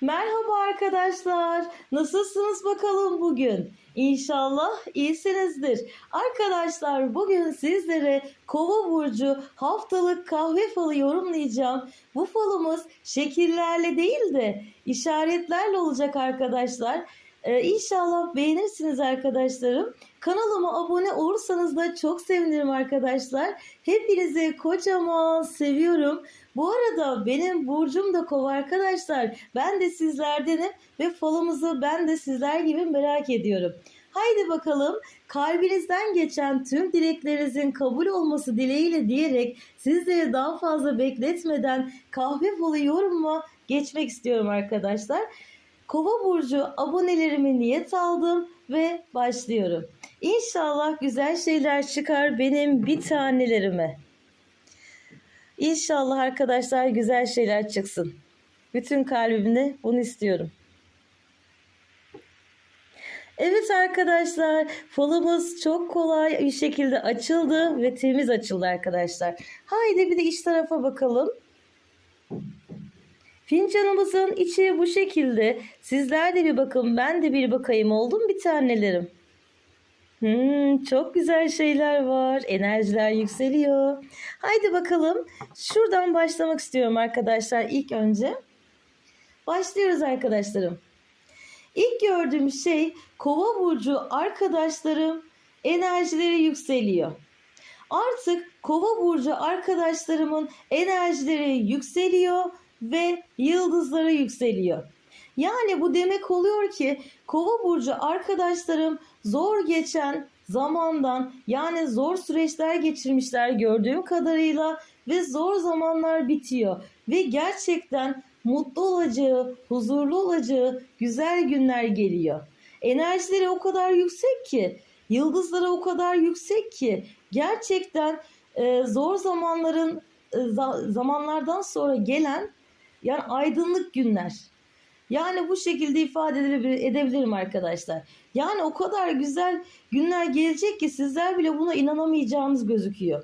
Merhaba arkadaşlar. Nasılsınız bakalım bugün? İnşallah iyisinizdir. Arkadaşlar bugün sizlere Kova burcu haftalık kahve falı yorumlayacağım. Bu falımız şekillerle değil de işaretlerle olacak arkadaşlar. Ee, inşallah beğenirsiniz arkadaşlarım. Kanalıma abone olursanız da çok sevinirim arkadaşlar. Hepinizi kocaman seviyorum. Bu arada benim burcum da kova arkadaşlar. Ben de sizlerdenim ve falımızı ben de sizler gibi merak ediyorum. Haydi bakalım kalbinizden geçen tüm dileklerinizin kabul olması dileğiyle diyerek sizleri daha fazla bekletmeden kahve falı yorumuma geçmek istiyorum arkadaşlar. Kova burcu abonelerimi niyet aldım ve başlıyorum. İnşallah güzel şeyler çıkar benim bir tanelerime. İnşallah arkadaşlar güzel şeyler çıksın. Bütün kalbimle bunu istiyorum. Evet arkadaşlar falımız çok kolay bir şekilde açıldı ve temiz açıldı arkadaşlar. Haydi bir de iç tarafa bakalım. Fincanımızın içi bu şekilde. Sizler de bir bakın ben de bir bakayım oldum bir tanelerim. Hmm, çok güzel şeyler var. Enerjiler yükseliyor. Haydi bakalım. Şuradan başlamak istiyorum arkadaşlar ilk önce. Başlıyoruz arkadaşlarım. İlk gördüğüm şey kova burcu arkadaşlarım enerjileri yükseliyor. Artık kova burcu arkadaşlarımın enerjileri yükseliyor ve yıldızları yükseliyor. Yani bu demek oluyor ki kova burcu arkadaşlarım zor geçen zamandan yani zor süreçler geçirmişler gördüğüm kadarıyla ve zor zamanlar bitiyor ve gerçekten mutlu olacağı, huzurlu olacağı güzel günler geliyor. Enerjileri o kadar yüksek ki, yıldızları o kadar yüksek ki gerçekten e, zor zamanların e, za- zamanlardan sonra gelen yani aydınlık günler. Yani bu şekilde ifade edebilir- edebilirim arkadaşlar. Yani o kadar güzel günler gelecek ki sizler bile buna inanamayacağınız gözüküyor.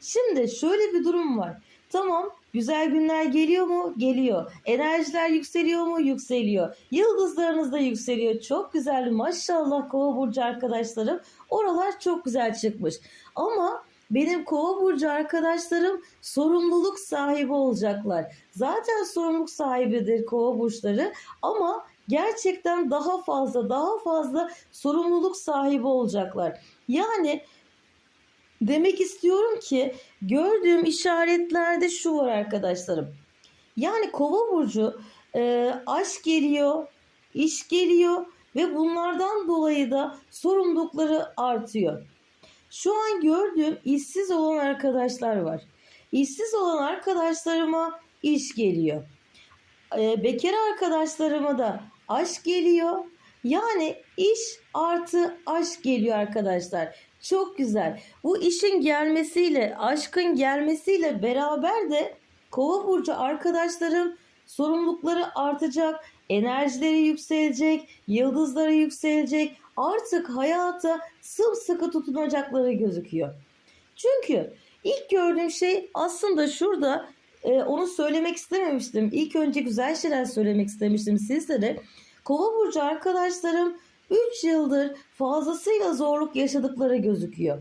Şimdi şöyle bir durum var. Tamam güzel günler geliyor mu? Geliyor. Enerjiler yükseliyor mu? Yükseliyor. Yıldızlarınız da yükseliyor. Çok güzel maşallah kova burcu arkadaşlarım. Oralar çok güzel çıkmış. Ama benim kova burcu arkadaşlarım sorumluluk sahibi olacaklar. Zaten sorumluluk sahibidir kova burçları ama gerçekten daha fazla daha fazla sorumluluk sahibi olacaklar. Yani demek istiyorum ki gördüğüm işaretlerde şu var arkadaşlarım. Yani kova burcu e, aşk geliyor, iş geliyor ve bunlardan dolayı da sorumlulukları artıyor. Şu an gördüğüm işsiz olan arkadaşlar var. İşsiz olan arkadaşlarıma iş geliyor. E, bekar arkadaşlarıma da aşk geliyor. Yani iş artı aşk geliyor arkadaşlar. Çok güzel. Bu işin gelmesiyle, aşkın gelmesiyle beraber de Kova burcu arkadaşlarım sorumlulukları artacak, enerjileri yükselecek, yıldızları yükselecek. Artık hayata sımsıkı tutunacakları gözüküyor. Çünkü ilk gördüğüm şey aslında şurada e, onu söylemek istememiştim. İlk önce güzel şeyler söylemek istemiştim sizlere. Kova burcu arkadaşlarım 3 yıldır fazlasıyla zorluk yaşadıkları gözüküyor.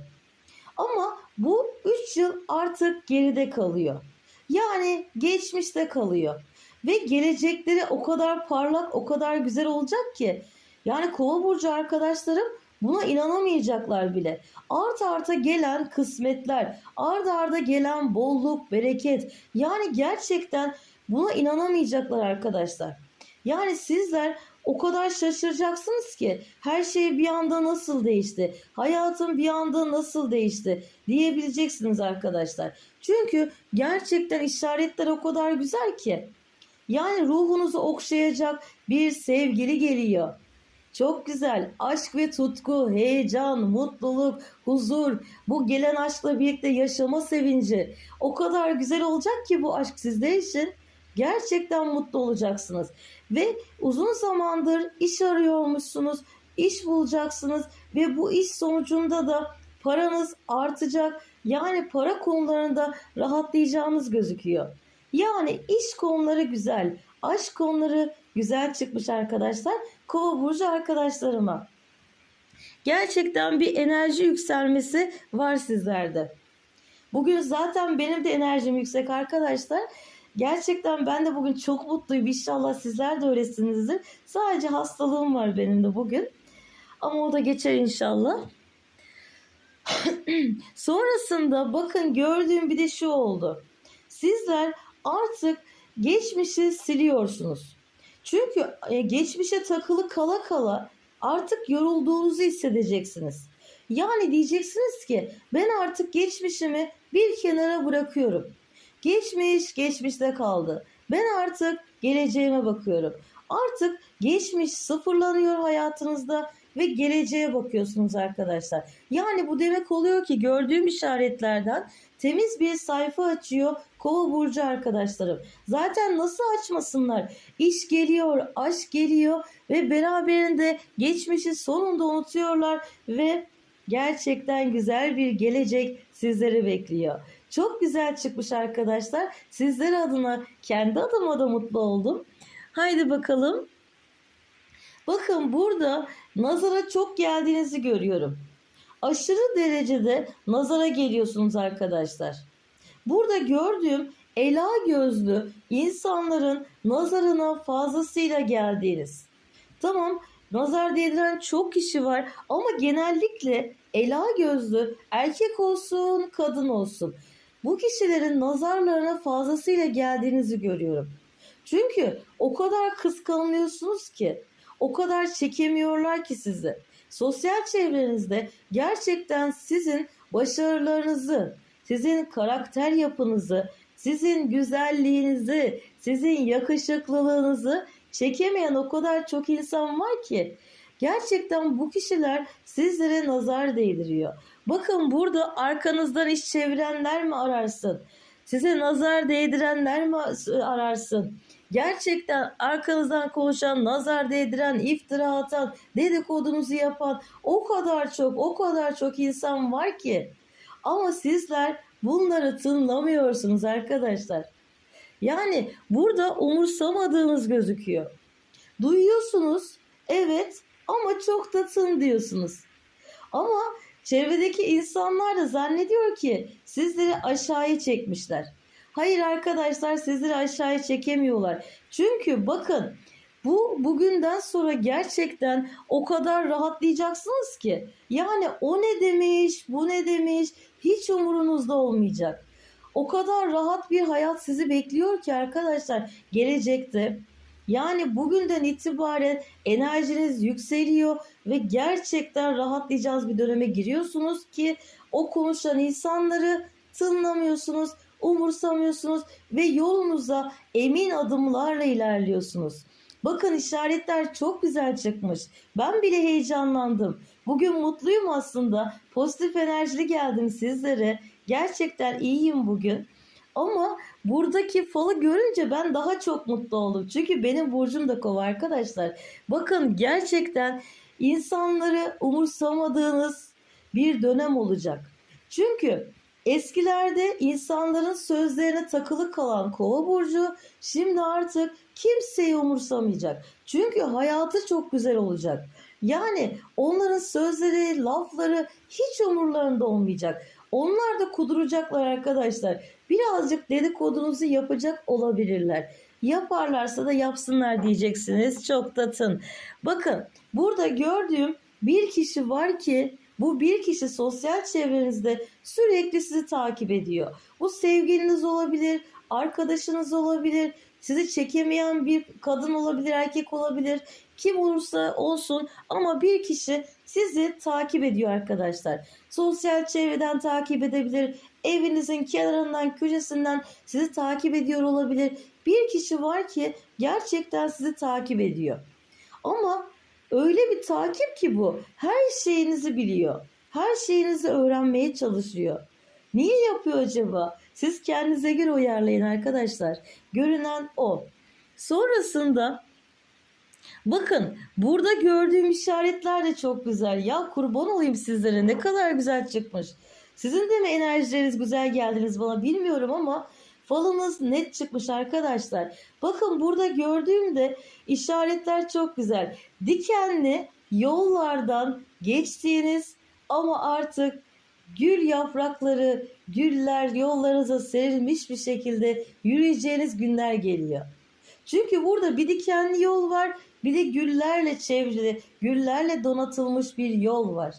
Ama bu 3 yıl artık geride kalıyor. Yani geçmişte kalıyor. Ve gelecekleri o kadar parlak, o kadar güzel olacak ki. Yani kova burcu arkadaşlarım buna inanamayacaklar bile. Art arta gelen kısmetler, ard arda gelen bolluk, bereket. Yani gerçekten buna inanamayacaklar arkadaşlar. Yani sizler o kadar şaşıracaksınız ki her şey bir anda nasıl değişti? Hayatım bir anda nasıl değişti? diyebileceksiniz arkadaşlar. Çünkü gerçekten işaretler o kadar güzel ki. Yani ruhunuzu okşayacak bir sevgili geliyor. Çok güzel. Aşk ve tutku, heyecan, mutluluk, huzur, bu gelen aşkla birlikte yaşama sevinci. O kadar güzel olacak ki bu aşk sizler için. Gerçekten mutlu olacaksınız. Ve uzun zamandır iş arıyormuşsunuz, iş bulacaksınız ve bu iş sonucunda da paranız artacak. Yani para konularında rahatlayacağınız gözüküyor. Yani iş konuları güzel, aşk konuları güzel çıkmış arkadaşlar. Kova burcu arkadaşlarıma. Gerçekten bir enerji yükselmesi var sizlerde. Bugün zaten benim de enerjim yüksek arkadaşlar. Gerçekten ben de bugün çok mutluyum. İnşallah sizler de öylesinizdir. Sadece hastalığım var benim de bugün. Ama o da geçer inşallah. Sonrasında bakın gördüğüm bir de şu oldu. Sizler artık geçmişi siliyorsunuz. Çünkü e, geçmişe takılı kala kala artık yorulduğunuzu hissedeceksiniz. Yani diyeceksiniz ki ben artık geçmişimi bir kenara bırakıyorum. Geçmiş geçmişte kaldı. Ben artık geleceğime bakıyorum. Artık geçmiş sıfırlanıyor hayatınızda ve geleceğe bakıyorsunuz arkadaşlar. Yani bu demek oluyor ki gördüğüm işaretlerden temiz bir sayfa açıyor Kova burcu arkadaşlarım. Zaten nasıl açmasınlar? İş geliyor, aşk geliyor ve beraberinde geçmişi sonunda unutuyorlar ve gerçekten güzel bir gelecek sizleri bekliyor. Çok güzel çıkmış arkadaşlar. Sizler adına kendi adıma da mutlu oldum. Haydi bakalım. Bakın burada nazara çok geldiğinizi görüyorum. Aşırı derecede nazara geliyorsunuz arkadaşlar. Burada gördüğüm ela gözlü insanların nazarına fazlasıyla geldiğiniz. Tamam nazar değdiren çok kişi var ama genellikle ela gözlü erkek olsun kadın olsun. Bu kişilerin nazarlarına fazlasıyla geldiğinizi görüyorum. Çünkü o kadar kıskanılıyorsunuz ki, o kadar çekemiyorlar ki sizi. Sosyal çevrenizde gerçekten sizin başarılarınızı, sizin karakter yapınızı, sizin güzelliğinizi, sizin yakışıklılığınızı çekemeyen o kadar çok insan var ki gerçekten bu kişiler sizlere nazar değdiriyor. Bakın burada arkanızdan iş çevirenler mi ararsın? Size nazar değdirenler mi ararsın? Gerçekten arkanızdan konuşan, nazar değdiren, iftira atan, dedikodunuzu yapan o kadar çok, o kadar çok insan var ki. Ama sizler bunları tınlamıyorsunuz arkadaşlar. Yani burada umursamadığınız gözüküyor. Duyuyorsunuz, evet ama çok da tın diyorsunuz. Ama çevredeki insanlar da zannediyor ki sizleri aşağıya çekmişler. Hayır arkadaşlar sizleri aşağıya çekemiyorlar. Çünkü bakın bu bugünden sonra gerçekten o kadar rahatlayacaksınız ki. Yani o ne demiş, bu ne demiş hiç umurunuzda olmayacak. O kadar rahat bir hayat sizi bekliyor ki arkadaşlar gelecekte. Yani bugünden itibaren enerjiniz yükseliyor ve gerçekten rahatlayacağınız bir döneme giriyorsunuz ki o konuşan insanları tınlamıyorsunuz, umursamıyorsunuz ve yolunuza emin adımlarla ilerliyorsunuz. Bakın işaretler çok güzel çıkmış. Ben bile heyecanlandım. Bugün mutluyum aslında. Pozitif enerjili geldim sizlere. Gerçekten iyiyim bugün. Ama buradaki falı görünce ben daha çok mutlu oldum. Çünkü benim burcum da kova arkadaşlar. Bakın gerçekten insanları umursamadığınız bir dönem olacak. Çünkü eskilerde insanların sözlerine takılı kalan kova burcu şimdi artık kimseyi umursamayacak. Çünkü hayatı çok güzel olacak. Yani onların sözleri, lafları hiç umurlarında olmayacak. Onlar da kuduracaklar arkadaşlar. Birazcık dedikodunuzu yapacak olabilirler. Yaparlarsa da yapsınlar diyeceksiniz. Çok da tın. Bakın burada gördüğüm bir kişi var ki bu bir kişi sosyal çevrenizde sürekli sizi takip ediyor. Bu sevgiliniz olabilir, arkadaşınız olabilir, sizi çekemeyen bir kadın olabilir, erkek olabilir. Kim olursa olsun ama bir kişi sizi takip ediyor arkadaşlar. Sosyal çevreden takip edebilir. Evinizin kenarından, köşesinden sizi takip ediyor olabilir. Bir kişi var ki gerçekten sizi takip ediyor. Ama öyle bir takip ki bu. Her şeyinizi biliyor. Her şeyinizi öğrenmeye çalışıyor. Niye yapıyor acaba? Siz kendinize göre uyarlayın arkadaşlar. Görünen o. Sonrasında bakın burada gördüğüm işaretler de çok güzel. Ya kurban olayım sizlere ne kadar güzel çıkmış. Sizin de mi enerjileriniz güzel geldiniz bana bilmiyorum ama Falınız net çıkmış arkadaşlar. Bakın burada gördüğümde işaretler çok güzel. Dikenli yollardan geçtiğiniz ama artık gül yaprakları, güller yollarınıza serilmiş bir şekilde yürüyeceğiniz günler geliyor. Çünkü burada bir dikenli yol var, bir de güllerle çevrili, güllerle donatılmış bir yol var.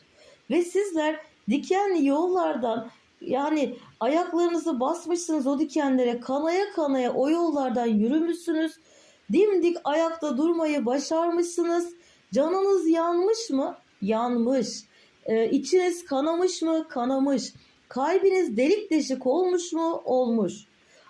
Ve sizler dikenli yollardan yani ayaklarınızı basmışsınız o dikenlere kanaya kanaya o yollardan yürümüşsünüz. Dimdik ayakta durmayı başarmışsınız. Canınız yanmış mı? Yanmış. Ee, içiniz kanamış mı? Kanamış. Kalbiniz delik deşik olmuş mu? Olmuş.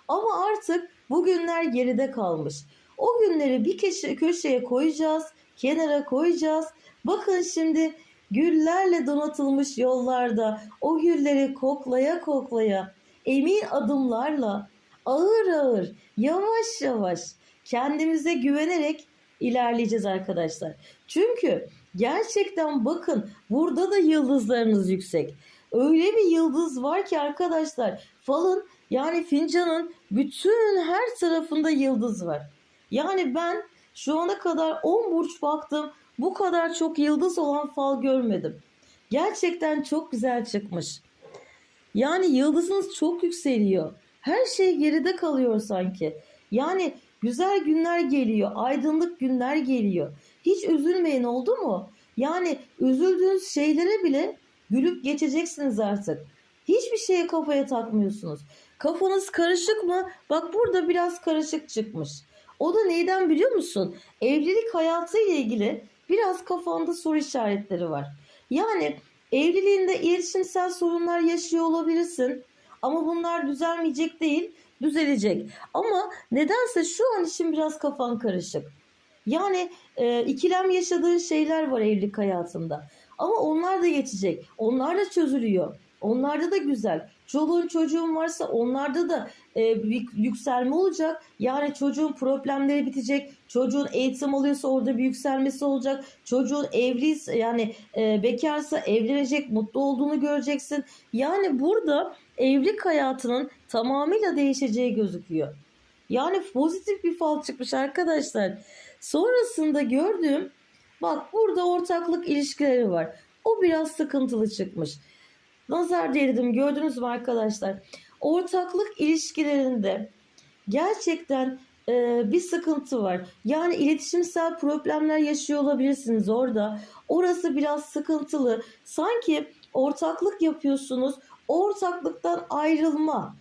Ama artık bu günler geride kalmış. O günleri bir köşe, köşeye koyacağız, kenara koyacağız. Bakın şimdi güllerle donatılmış yollarda o gülleri koklaya koklaya emin adımlarla ağır ağır yavaş yavaş kendimize güvenerek ilerleyeceğiz arkadaşlar. Çünkü gerçekten bakın burada da yıldızlarınız yüksek. Öyle bir yıldız var ki arkadaşlar falın yani fincanın bütün her tarafında yıldız var. Yani ben şu ana kadar 10 burç baktım. Bu kadar çok yıldız olan fal görmedim. Gerçekten çok güzel çıkmış. Yani yıldızınız çok yükseliyor. Her şey geride kalıyor sanki. Yani güzel günler geliyor, aydınlık günler geliyor. Hiç üzülmeyin oldu mu? Yani üzüldüğünüz şeylere bile gülüp geçeceksiniz artık. Hiçbir şeye kafaya takmıyorsunuz. Kafanız karışık mı? Bak burada biraz karışık çıkmış. O da neyden biliyor musun? Evlilik hayatı ile ilgili biraz kafanda soru işaretleri var. Yani evliliğinde iletişimsel sorunlar yaşıyor olabilirsin. Ama bunlar düzelmeyecek değil, düzelecek. Ama nedense şu an için biraz kafan karışık. Yani e, ikilem yaşadığın şeyler var evlilik hayatında. Ama onlar da geçecek. Onlar da çözülüyor. Onlarda da güzel. Çoluğun çocuğun varsa onlarda da e, yükselme olacak. Yani çocuğun problemleri bitecek. Çocuğun eğitim alıyorsa orada bir yükselmesi olacak. Çocuğun evliyse yani e, bekarsa evlenecek, mutlu olduğunu göreceksin. Yani burada evlilik hayatının tamamıyla değişeceği gözüküyor. Yani pozitif bir fal çıkmış arkadaşlar. Sonrasında gördüğüm bak burada ortaklık ilişkileri var. O biraz sıkıntılı çıkmış. Nazar değdirdim gördünüz mü arkadaşlar? Ortaklık ilişkilerinde gerçekten e, bir sıkıntı var. Yani iletişimsel problemler yaşıyor olabilirsiniz orada. Orası biraz sıkıntılı. Sanki ortaklık yapıyorsunuz. Ortaklıktan ayrılma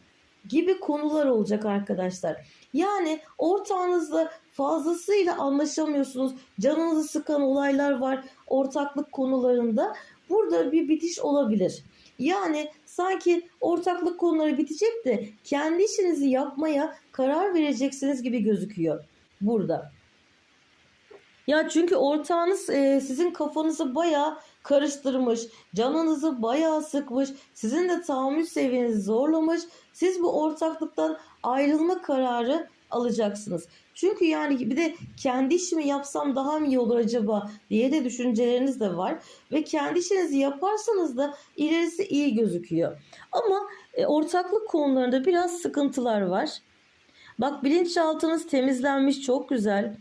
gibi konular olacak arkadaşlar. Yani ortağınızla fazlasıyla anlaşamıyorsunuz. Canınızı sıkan olaylar var ortaklık konularında. Burada bir bitiş olabilir. Yani sanki ortaklık konuları bitecek de kendi işinizi yapmaya karar vereceksiniz gibi gözüküyor burada. Ya çünkü ortağınız e, sizin kafanızı bayağı karıştırmış, canınızı bayağı sıkmış, sizin de tahammül seviyenizi zorlamış. Siz bu ortaklıktan ayrılma kararı alacaksınız. Çünkü yani bir de kendi işimi yapsam daha mı iyi olur acaba diye de düşünceleriniz de var. Ve kendi işinizi yaparsanız da ilerisi iyi gözüküyor. Ama e, ortaklık konularında biraz sıkıntılar var. Bak bilinçaltınız temizlenmiş çok güzel.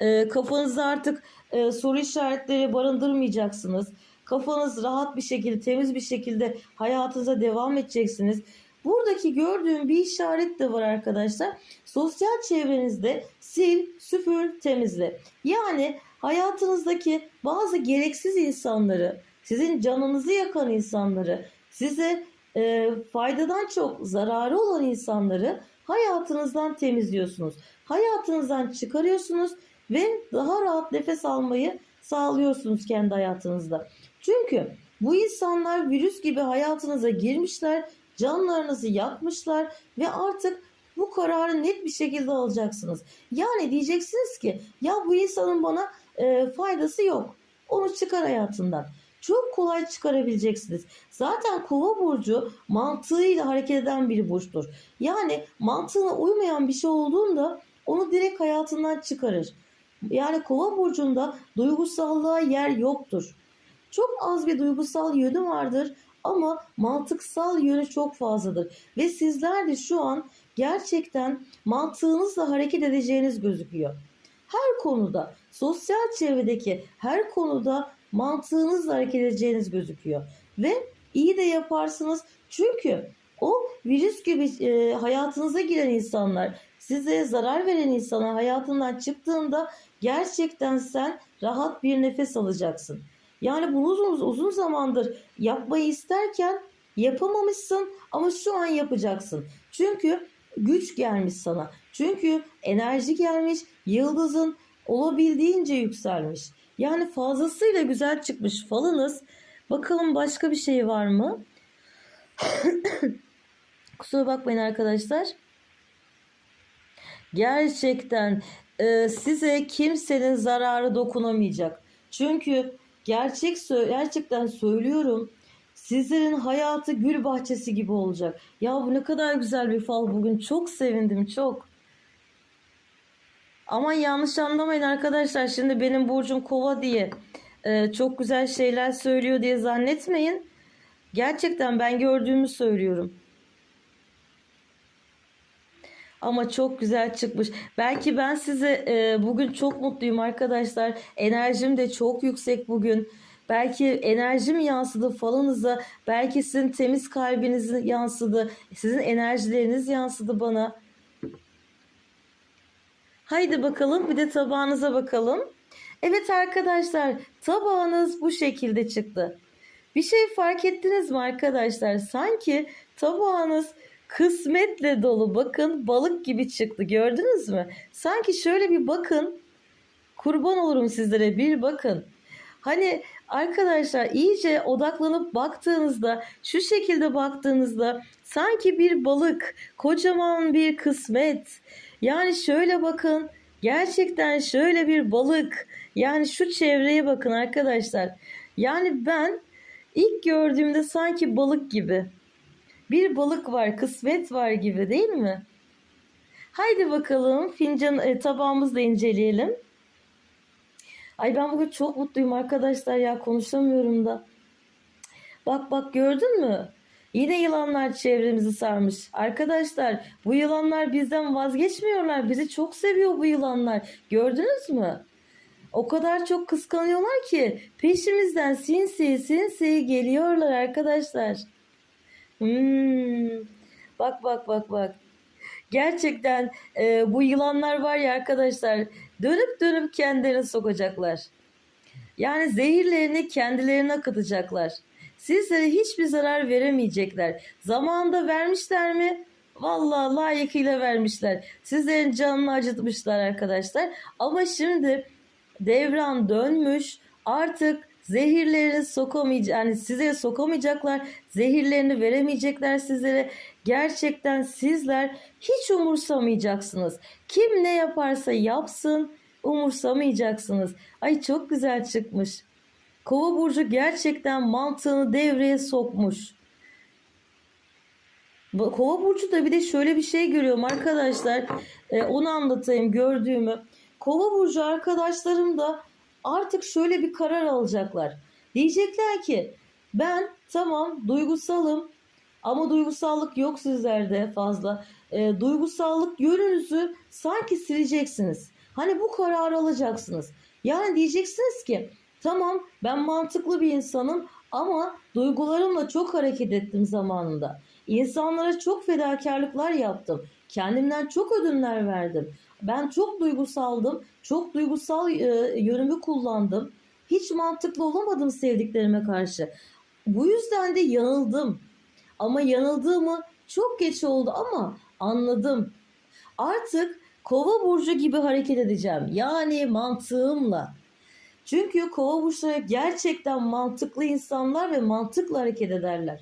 E, kafanızda artık e, soru işaretleri barındırmayacaksınız. Kafanız rahat bir şekilde, temiz bir şekilde hayatınıza devam edeceksiniz. Buradaki gördüğüm bir işaret de var arkadaşlar. Sosyal çevrenizde sil, süpür, temizle. Yani hayatınızdaki bazı gereksiz insanları, sizin canınızı yakan insanları, size e, faydadan çok zararı olan insanları hayatınızdan temizliyorsunuz. Hayatınızdan çıkarıyorsunuz ve daha rahat nefes almayı sağlıyorsunuz kendi hayatınızda. Çünkü bu insanlar virüs gibi hayatınıza girmişler, canlarınızı yakmışlar ve artık bu kararı net bir şekilde alacaksınız. Yani diyeceksiniz ki ya bu insanın bana e, faydası yok. Onu çıkar hayatından. Çok kolay çıkarabileceksiniz. Zaten kova burcu mantığıyla hareket eden bir burçtur. Yani mantığına uymayan bir şey olduğunda onu direkt hayatından çıkarır. Yani kova burcunda duygusallığa yer yoktur. Çok az bir duygusal yönü vardır ama mantıksal yönü çok fazladır. Ve sizler de şu an gerçekten mantığınızla hareket edeceğiniz gözüküyor. Her konuda, sosyal çevredeki her konuda mantığınızla hareket edeceğiniz gözüküyor. Ve iyi de yaparsınız çünkü o virüs gibi e, hayatınıza giren insanlar, size zarar veren insanlar hayatından çıktığında gerçekten sen rahat bir nefes alacaksın. Yani bunu uzun, uzun zamandır yapmayı isterken yapamamışsın ama şu an yapacaksın. Çünkü güç gelmiş sana. Çünkü enerji gelmiş, yıldızın olabildiğince yükselmiş. Yani fazlasıyla güzel çıkmış falınız. Bakalım başka bir şey var mı? Kusura bakmayın arkadaşlar. Gerçekten e, size kimsenin zararı dokunamayacak. Çünkü gerçek gerçekten söylüyorum. Sizlerin hayatı gül bahçesi gibi olacak. Ya bu ne kadar güzel bir fal bugün. Çok sevindim çok. Ama yanlış anlamayın arkadaşlar. Şimdi benim burcum kova diye e, çok güzel şeyler söylüyor diye zannetmeyin. Gerçekten ben gördüğümü söylüyorum. Ama çok güzel çıkmış. Belki ben size e, bugün çok mutluyum arkadaşlar. Enerjim de çok yüksek bugün. Belki enerjim yansıdı falınıza. Belki sizin temiz kalbiniz yansıdı. Sizin enerjileriniz yansıdı bana. Haydi bakalım bir de tabağınıza bakalım. Evet arkadaşlar tabağınız bu şekilde çıktı. Bir şey fark ettiniz mi arkadaşlar? Sanki tabağınız kısmetle dolu. Bakın balık gibi çıktı. Gördünüz mü? Sanki şöyle bir bakın. Kurban olurum sizlere bir bakın. Hani arkadaşlar iyice odaklanıp baktığınızda şu şekilde baktığınızda sanki bir balık, kocaman bir kısmet. Yani şöyle bakın. Gerçekten şöyle bir balık. Yani şu çevreye bakın arkadaşlar. Yani ben ilk gördüğümde sanki balık gibi. Bir balık var, kısmet var gibi değil mi? Haydi bakalım fincan e, tabağımızı da inceleyelim. Ay ben bugün çok mutluyum arkadaşlar ya konuşamıyorum da. Bak bak gördün mü? Yine yılanlar çevremizi sarmış. Arkadaşlar bu yılanlar bizden vazgeçmiyorlar. Bizi çok seviyor bu yılanlar. Gördünüz mü? O kadar çok kıskanıyorlar ki peşimizden sinsi sinsi geliyorlar arkadaşlar. Hmm. Bak bak bak bak. Gerçekten e, bu yılanlar var ya arkadaşlar dönüp dönüp kendilerini sokacaklar. Yani zehirlerini kendilerine akıtacaklar. Sizlere hiçbir zarar veremeyecekler. Zamanında vermişler mi? Vallahi layıkıyla vermişler. Sizlerin canını acıtmışlar arkadaşlar. Ama şimdi devran dönmüş. Artık zehirlerini sokamayacak yani size sokamayacaklar. Zehirlerini veremeyecekler sizlere. Gerçekten sizler hiç umursamayacaksınız. Kim ne yaparsa yapsın umursamayacaksınız. Ay çok güzel çıkmış. Kova burcu gerçekten mantığını devreye sokmuş. Kova burcu da bir de şöyle bir şey görüyorum arkadaşlar. Ee, onu anlatayım gördüğümü. Kova burcu arkadaşlarım da artık şöyle bir karar alacaklar. Diyecekler ki ben tamam duygusalım ama duygusallık yok sizlerde fazla. Ee, duygusallık yönünüzü sanki sileceksiniz. Hani bu kararı alacaksınız. Yani diyeceksiniz ki tamam ben mantıklı bir insanım ama duygularımla çok hareket ettim zamanında. İnsanlara çok fedakarlıklar yaptım. Kendimden çok ödünler verdim. Ben çok duygusaldım. Çok duygusal e, yönümü kullandım. Hiç mantıklı olamadım sevdiklerime karşı. Bu yüzden de yanıldım. Ama yanıldığımı çok geç oldu ama anladım. Artık kova burcu gibi hareket edeceğim. Yani mantığımla. Çünkü kova burçları gerçekten mantıklı insanlar ve mantıkla hareket ederler.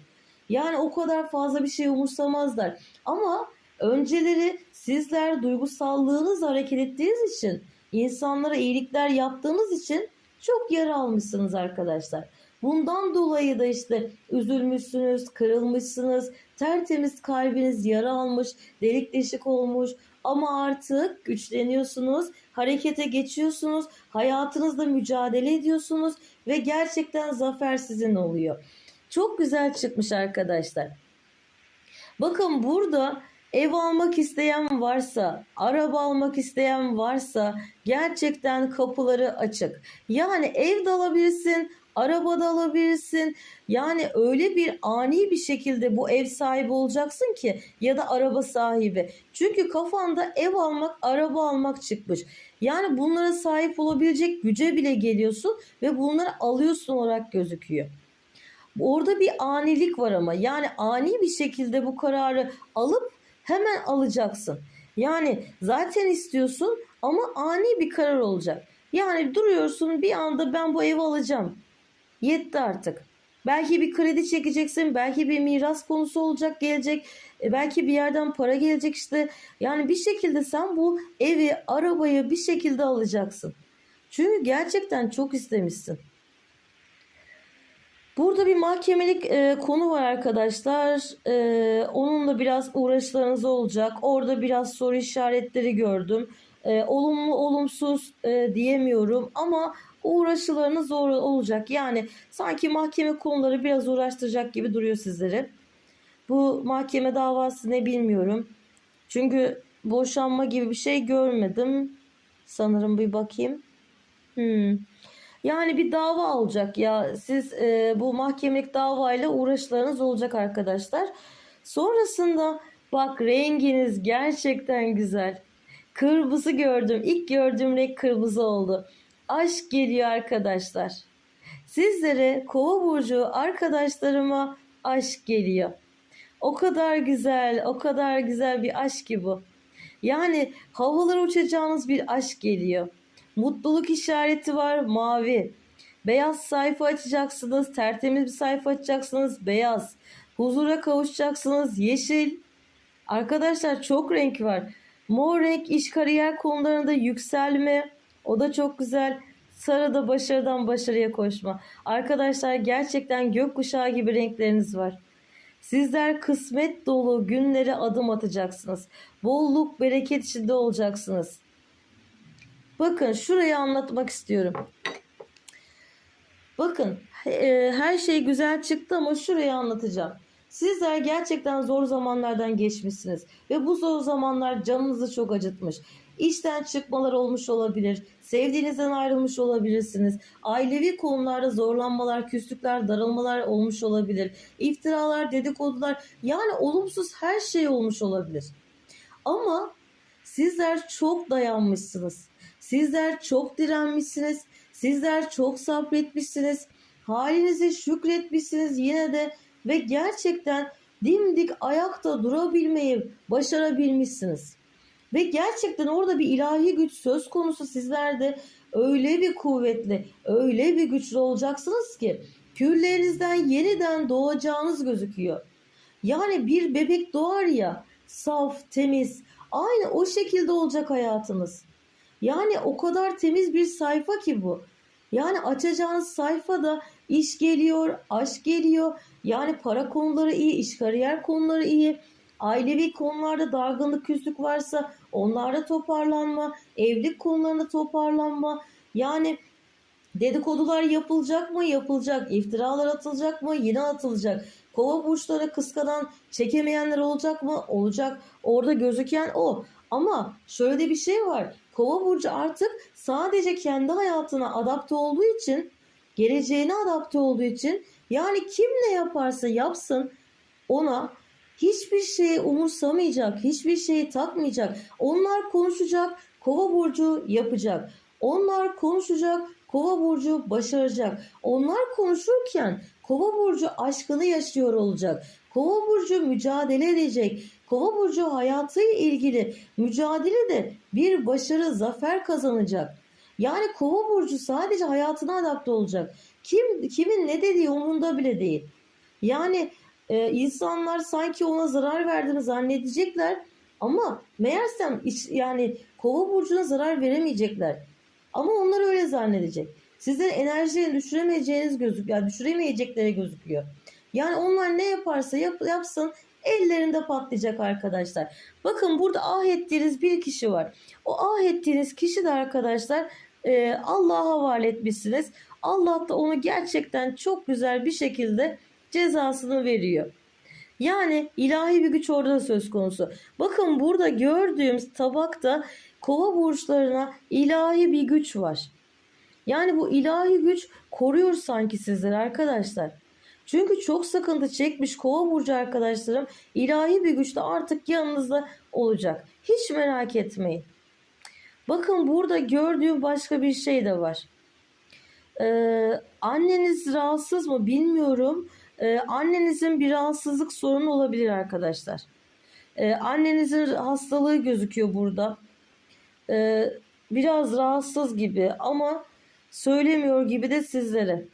Yani o kadar fazla bir şey umursamazlar. Ama önceleri sizler duygusallığınızla hareket ettiğiniz için, insanlara iyilikler yaptığınız için çok yara almışsınız arkadaşlar. Bundan dolayı da işte üzülmüşsünüz, kırılmışsınız, tertemiz kalbiniz yara almış, delik deşik olmuş ama artık güçleniyorsunuz, harekete geçiyorsunuz, hayatınızda mücadele ediyorsunuz ve gerçekten zafer sizin oluyor. Çok güzel çıkmış arkadaşlar. Bakın burada Ev almak isteyen varsa, araba almak isteyen varsa gerçekten kapıları açık. Yani ev de alabilirsin, araba da alabilirsin. Yani öyle bir ani bir şekilde bu ev sahibi olacaksın ki ya da araba sahibi. Çünkü kafanda ev almak, araba almak çıkmış. Yani bunlara sahip olabilecek güce bile geliyorsun ve bunları alıyorsun olarak gözüküyor. Orada bir anilik var ama yani ani bir şekilde bu kararı alıp hemen alacaksın. Yani zaten istiyorsun ama ani bir karar olacak. Yani duruyorsun bir anda ben bu evi alacağım. Yetti artık. Belki bir kredi çekeceksin, belki bir miras konusu olacak gelecek, e, belki bir yerden para gelecek işte. Yani bir şekilde sen bu evi, arabayı bir şekilde alacaksın. Çünkü gerçekten çok istemişsin. Burada bir mahkemelik e, konu var arkadaşlar. E, onunla biraz uğraşlarınız olacak. Orada biraz soru işaretleri gördüm. E, olumlu olumsuz e, diyemiyorum ama uğraşılarınız zor olacak. Yani sanki mahkeme konuları biraz uğraştıracak gibi duruyor sizleri. Bu mahkeme davası ne bilmiyorum. Çünkü boşanma gibi bir şey görmedim. Sanırım bir bakayım. Hmm. Yani bir dava olacak ya. Siz e, bu mahkemelik davayla uğraşlarınız olacak arkadaşlar. Sonrasında bak renginiz gerçekten güzel. Kırmızı gördüm. İlk gördüğüm renk kırmızı oldu. Aşk geliyor arkadaşlar. Sizlere kova burcu arkadaşlarıma aşk geliyor. O kadar güzel, o kadar güzel bir aşk ki bu. Yani havalara uçacağınız bir aşk geliyor. Mutluluk işareti var mavi. Beyaz sayfa açacaksınız. Tertemiz bir sayfa açacaksınız. Beyaz. Huzura kavuşacaksınız. Yeşil. Arkadaşlar çok renk var. Mor renk iş kariyer konularında yükselme. O da çok güzel. Sarıda başarıdan başarıya koşma. Arkadaşlar gerçekten gökkuşağı gibi renkleriniz var. Sizler kısmet dolu günlere adım atacaksınız. Bolluk, bereket içinde olacaksınız. Bakın şurayı anlatmak istiyorum. Bakın e, her şey güzel çıktı ama şurayı anlatacağım. Sizler gerçekten zor zamanlardan geçmişsiniz ve bu zor zamanlar canınızı çok acıtmış. İşten çıkmalar olmuş olabilir, sevdiğinizden ayrılmış olabilirsiniz. Ailevi konularda zorlanmalar, küslükler, darılmalar olmuş olabilir. İftiralar, dedikodular yani olumsuz her şey olmuş olabilir. Ama sizler çok dayanmışsınız. Sizler çok direnmişsiniz. Sizler çok sabretmişsiniz. Halinize şükretmişsiniz yine de ve gerçekten dimdik ayakta durabilmeyi başarabilmişsiniz. Ve gerçekten orada bir ilahi güç söz konusu sizlerde öyle bir kuvvetli, öyle bir güçlü olacaksınız ki küllerinizden yeniden doğacağınız gözüküyor. Yani bir bebek doğar ya saf, temiz, aynı o şekilde olacak hayatınız. Yani o kadar temiz bir sayfa ki bu. Yani açacağınız sayfada iş geliyor, aşk geliyor. Yani para konuları iyi, iş kariyer konuları iyi. Ailevi konularda dargınlık, küslük varsa onlarda toparlanma, evlilik konularında toparlanma. Yani dedikodular yapılacak mı? Yapılacak. İftiralar atılacak mı? Yine atılacak. Kova burçları kıskadan çekemeyenler olacak mı? Olacak. Orada gözüken o. Ama şöyle de bir şey var. Kova burcu artık sadece kendi hayatına adapte olduğu için, geleceğine adapte olduğu için yani kim ne yaparsa yapsın ona hiçbir şeyi umursamayacak, hiçbir şeyi takmayacak. Onlar konuşacak, Kova burcu yapacak. Onlar konuşacak, Kova burcu başaracak. Onlar konuşurken Kova burcu aşkını yaşıyor olacak. Kova burcu mücadele edecek. Kova burcu hayatıyla ilgili mücadelede bir başarı, zafer kazanacak. Yani Kova burcu sadece hayatına adapte olacak. Kim kimin ne dediği umurunda bile değil. Yani e, insanlar sanki ona zarar verdiğini zannedecekler ama meğersem iç, yani Kova burcuna zarar veremeyecekler. Ama onlar öyle zannedecek. Sizin enerjilerini düşüremeyeceğiniz gözüküyor. Yani düşüremeyecekleri gözüküyor. Yani onlar ne yaparsa yap, yapsın ellerinde patlayacak arkadaşlar. Bakın burada ah ettiğiniz bir kişi var. O ah ettiğiniz kişi de arkadaşlar e, Allah'a havale etmişsiniz. Allah da onu gerçekten çok güzel bir şekilde cezasını veriyor. Yani ilahi bir güç orada söz konusu. Bakın burada gördüğümüz tabakta kova burçlarına ilahi bir güç var. Yani bu ilahi güç koruyor sanki sizleri arkadaşlar. Çünkü çok sıkıntı çekmiş kova burcu arkadaşlarım ilahi bir güç de artık yanınızda olacak. Hiç merak etmeyin. Bakın burada gördüğüm başka bir şey de var. Ee, anneniz rahatsız mı bilmiyorum. Ee, annenizin bir rahatsızlık sorunu olabilir arkadaşlar. Ee, annenizin hastalığı gözüküyor burada. Ee, biraz rahatsız gibi ama söylemiyor gibi de sizlere.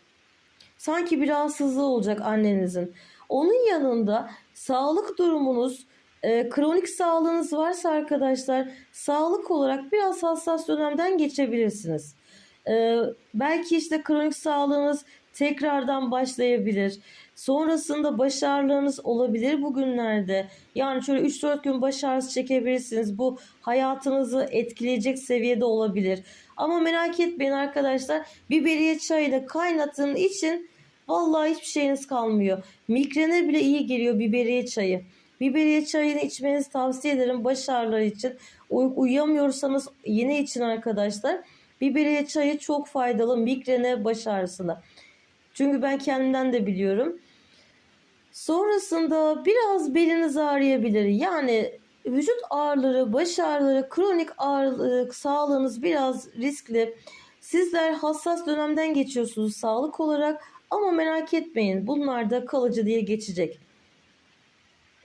Sanki bir rahatsızlığı olacak annenizin. Onun yanında sağlık durumunuz, e, kronik sağlığınız varsa arkadaşlar sağlık olarak biraz hassas dönemden geçebilirsiniz. E, belki işte kronik sağlığınız tekrardan başlayabilir. Sonrasında baş ağrılarınız olabilir bugünlerde. Yani şöyle 3-4 gün baş ağrısı çekebilirsiniz. Bu hayatınızı etkileyecek seviyede olabilir. Ama merak etmeyin arkadaşlar. Biberiye çayı da kaynatın için vallahi hiçbir şeyiniz kalmıyor. Migrene bile iyi geliyor biberiye çayı. Biberiye çayını içmenizi tavsiye ederim baş ağrıları için. Uy- uyuyamıyorsanız yine için arkadaşlar. Biberiye çayı çok faydalı migrene baş ağrısına. Çünkü ben kendimden de biliyorum. Sonrasında biraz beliniz ağrıyabilir. Yani vücut ağrıları, baş ağrıları, kronik ağrılık, sağlığınız biraz riskli. Sizler hassas dönemden geçiyorsunuz sağlık olarak ama merak etmeyin bunlar da kalıcı diye geçecek.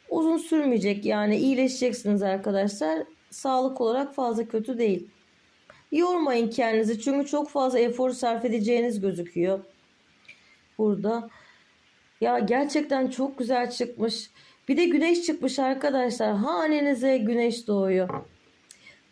Uzun sürmeyecek yani iyileşeceksiniz arkadaşlar. Sağlık olarak fazla kötü değil. Yormayın kendinizi çünkü çok fazla efor sarf edeceğiniz gözüküyor. Burada. Ya gerçekten çok güzel çıkmış. Bir de güneş çıkmış arkadaşlar. Hanenize güneş doğuyor.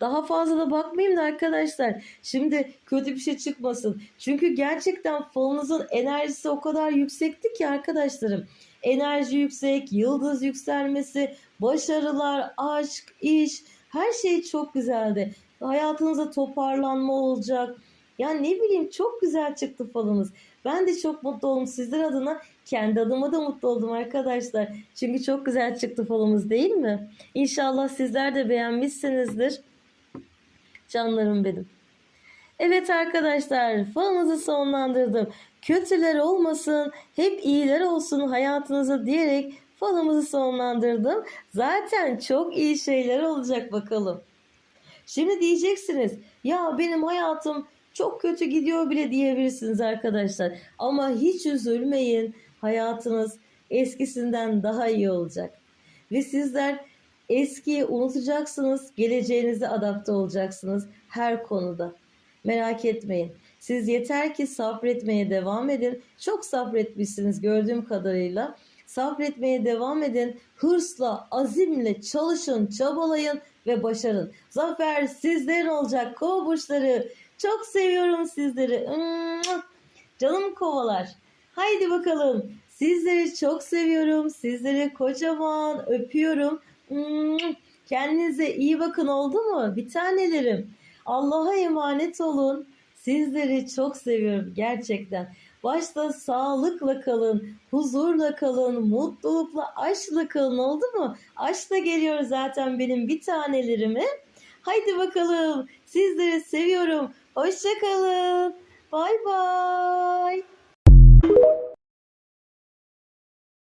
Daha fazla da bakmayayım da arkadaşlar. Şimdi kötü bir şey çıkmasın. Çünkü gerçekten falınızın enerjisi o kadar yüksekti ki arkadaşlarım. Enerji yüksek, yıldız yükselmesi, başarılar, aşk, iş her şey çok güzeldi. Hayatınızda toparlanma olacak. Yani ne bileyim çok güzel çıktı falınız. Ben de çok mutlu oldum sizler adına. Kendi adıma da mutlu oldum arkadaşlar. Çünkü çok güzel çıktı falımız değil mi? İnşallah sizler de beğenmişsinizdir. Canlarım benim. Evet arkadaşlar falınızı sonlandırdım. Kötüler olmasın, hep iyiler olsun hayatınıza diyerek falımızı sonlandırdım. Zaten çok iyi şeyler olacak bakalım. Şimdi diyeceksiniz ya benim hayatım çok kötü gidiyor bile diyebilirsiniz arkadaşlar. Ama hiç üzülmeyin. Hayatınız eskisinden daha iyi olacak. Ve sizler eskiyi unutacaksınız. Geleceğinize adapte olacaksınız her konuda. Merak etmeyin. Siz yeter ki sabretmeye devam edin. Çok sabretmişsiniz gördüğüm kadarıyla. Sabretmeye devam edin. Hırsla, azimle çalışın, çabalayın ve başarın. Zafer sizlerin olacak kova burçları. Çok seviyorum sizleri. Canım kovalar. Haydi bakalım. Sizleri çok seviyorum. Sizleri kocaman öpüyorum. Mua! Kendinize iyi bakın oldu mu? Bir tanelerim. Allah'a emanet olun. Sizleri çok seviyorum gerçekten. Başta sağlıkla kalın, huzurla kalın, mutlulukla, aşkla kalın oldu mu? Aşk da geliyor zaten benim bir tanelerime. Haydi bakalım. Sizleri seviyorum. Hoşçakalın. Bay bay.